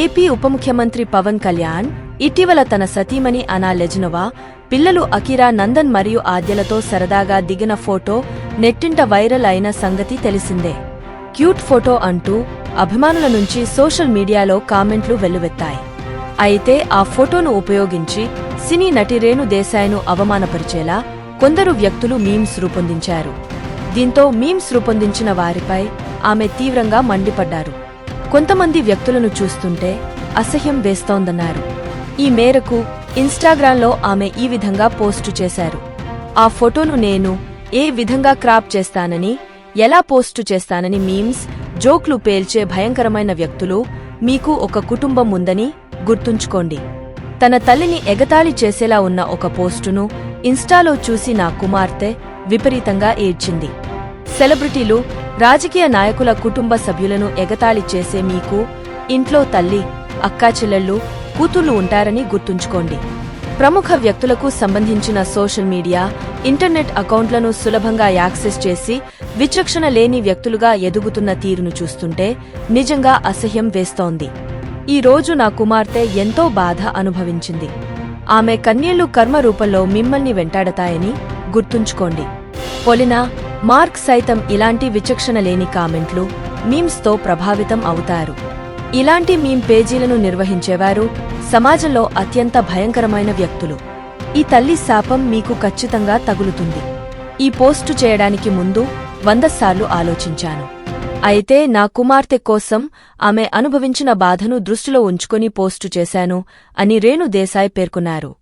AP ఉప ముఖ్యమంత్రి పవన్ కళ్యాణ్ ఇటీవల తన సతీమణి అనా లెజ్నోవా పిల్లలు అకిరా నందన్ మరియు ఆద్యలతో సరదాగా దిగిన ఫోటో నెట్టింట వైరల్ అయిన సంగతి తెలిసిందే. క్యూట్ ఫోటో అంటూ అభిమానుల నుంచి సోషల్ మీడియాలో కామెంట్లు వెల్లువెత్తాయి. అయితే ఆ ఫోటోను ఉపయోగించి సినీ నటి రేణు దేశాయ్ను అవమానపరిచేలా కొందరు వ్యక్తులు మీమ్స్ రూపొందించారు. దీంతో మీమ్స్ రూపొందించిన వారిపై ఆమె తీవ్రంగా మండిపడ్డారు. కొంతమంది వ్యక్తులను చూస్తుంటే అసహ్యం వేస్తోందన్నారు. ఈ మేరకు ఇన్స్టాగ్రామ్లో ఆమె ఈ విధంగా పోస్టు చేశారు. ఆ ఫోటోను నేను ఏ విధంగా క్రాప్ చేస్తానని ఎలా పోస్టు చేస్తానని మీమ్స్ జోక్లు పేల్చే భయంకరమైన వ్యక్తులు మీకు ఒక కుటుంబం ఉందని గుర్తుంచుకోండి. తన తల్లిని ఎగతాళి చేసేలా ఉన్న ఒక పోస్టును ఇన్స్టాలో చూసి నా కుమార్తె విపరీతంగా ఏడ్చింది. సెలబ్రిటీలు రాజకీయ నాయకుల కుటుంబ సభ్యులను ఎగతాళి చేసే మీకు ఇంట్లో తల్లి అక్కాచెల్లెళ్ళు కూతుళ్ళు ఉంటారని గుర్తుంచుకోండి. ప్రముఖ వ్యక్తులకు సంబంధించిన సోషల్ మీడియా ఇంటర్నెట్ అకౌంట్లను సులభంగా యాక్సెస్ చేసి విచక్షణ లేని వ్యక్తులుగా ఎదుగుతున్న తీరును చూస్తుంటే నిజంగా అసహ్యం వేస్తోంది. ఈ రోజు నా కుమార్తె ఎంతో బాధ అనుభవించింది. ఆమె కన్యళ్ళు కర్మ రూపంలో మిమ్మల్ని వెంటాడతాయని గుర్తుంచుకోండి. పొలినా మార్క్ సైతం ఇలాంటి విచక్షణ లేని కామెంట్లు మీమ్స్తో ప్రభావితం అవుతారు. ఇలాంటి మీమ్ పేజీలను నిర్వహించేవారు సమాజంలో అత్యంత భయంకరమైన వ్యక్తులు. ఈ తల్లి శాపం మీకు ఖచ్చితంగా తగులుతుంది. ఈ పోస్టు చేయడానికి ముందు వంద సార్లు ఆలోచించాను. అయితే నా కుమార్తె కోసం ఆమె అనుభవించిన బాధను దృష్టిలో ఉంచుకొని పోస్టు చేశాను అని రేణు దేశాయ్ పేర్కొన్నారు.